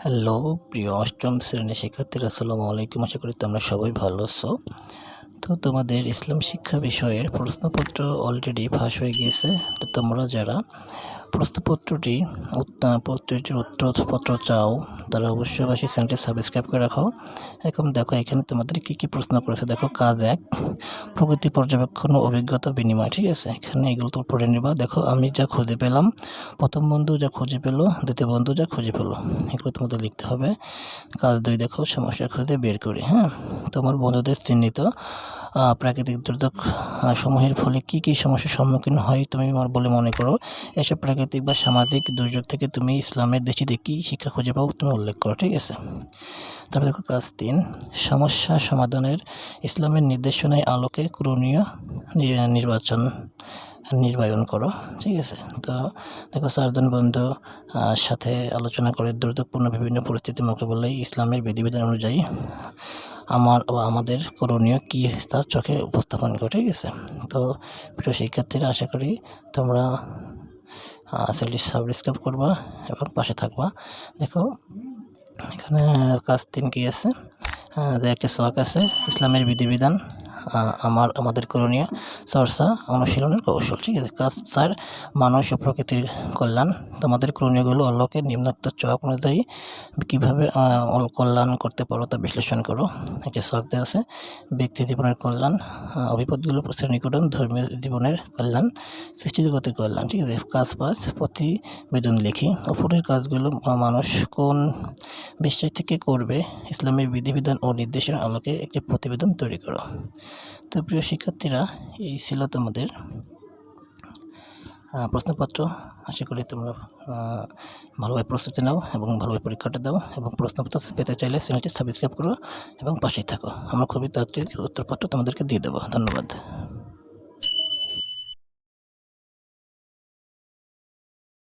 Hello, প্রিয় অষ্টম শ্রেণির শিক্ষার্থীরা, আসসালামু আলাইকুম। আশা করি তোমরা সবাই ভালো আছো। তো তোমাদের ইসলাম শিক্ষা বিষয়ের প্রশ্নপত্র অলরেডি ফাঁস হয়ে গিয়েছে। তো তোমরা যারা প্রশ্নপত্রটি উত্তর পত্রটির উত্তরপত্র চাও, তারা অবশ্যই অবশ্যই চ্যানেলটি সাবস্ক্রাইব করে রাখো। এখন দেখো, এখানে তোমাদের কী কী প্রশ্ন করেছে। দেখো, কাজ এক প্রকৃতি পর্যবেক্ষণ ও অভিজ্ঞতা বিনিময়, ঠিক আছে? এখানে এগুলো তো পড়ে নিবা। দেখো, আমি যা খুঁজে পেলাম, প্রথম বন্ধু যা খুঁজে পেল, দ্বিতীয় বন্ধু যা খুঁজে পেল, এগুলো তোমাদের লিখতে হবে। কাজ দুই, দেখো, সমস্যা খুঁজে বের করি হ্যাঁ? তোমার বন্ধুদের চিহ্নিত প্রাকৃতিক দুর্যোগ সমূহের ফলে কি কি সমস্যার সম্মুখীন হয় তুমি বলে মনে করো? এসব প্রাকৃতিক বা সামাজিক দুর্যোগ থেকে তুমি ইসলামের দেশিতে কী শিক্ষা খুঁজে পাও তুমি উল্লেখ করো, ঠিক আছে? তারপরে দেখো কাজ তিন, সমস্যা সমাধানের ইসলামের নির্দেশনায় আলোকে করণীয় নির্বাচন নির্বাচন করো, ঠিক আছে? তো দেখো চারজন বন্ধু সাথে আলোচনা করে দুর্যোগপূর্ণ বিভিন্ন পরিস্থিতি মোকাবিলায় ইসলামের বিধিবিধান অনুযায়ী আমার বা আমাদের করণীয় কী তার চোখে উপস্থাপন ঘটে ঠিক আছে তো প্রিয় শিক্ষার্থীরা, আশা করি তোমরা চ্যানেলটি সাবস্ক্রাইব করবা এবং পাশে থাকবা। দেখো, এখানে কাজ তিন কি আছে দেখে শখ আছে, ইসলামের বিধিবিধান। আমার, আমাদের করণীয়। চর্চা অনুশীলনের কৌশল, ঠিক আছে? কাজ চার মানুষ ও প্রকৃতির কল্যাণ, তোমাদের করণীয়গুলো আল্লাহকে নিম্নোক্ত চক অনুযায়ী কীভাবে কল্যাণ করতে পারো তা বিশ্লেষণ করো। একটা শখ দেওয়া আছে। ব্যক্তি জীবনের কল্যাণ অভিপদগুলো শ্রেণীকরণ ধর্মীয় জীবনের কল্যাণ সৃষ্টি জগতের কল্যাণ, ঠিক আছে? কাজ পাঁচ প্রতিবেদন লিখি। উপরের কাজগুলো মানুষ কোন বিষয় থেকে করবে ইসলামের বিধিবিধান ও নির্দেশের আলোকে একটি প্রতিবেদন তৈরি করো। তো প্রিয় শিক্ষার্থীরা, এই ছিল তোমাদের প্রশ্নপত্র। আশা করি তোমরা ভালোভাবে প্রস্তুতি নাও এবং ভালোভাবে পরীক্ষাটা দাও এবং প্রশ্নপত্র পেতে চাইলে চ্যানেলটি সাবস্ক্রাইব করো এবং পাশেই থাকো। আমরা খুবই তাড়াতাড়ি উত্তরপত্র তোমাদেরকে দিয়ে দেবো। ধন্যবাদ।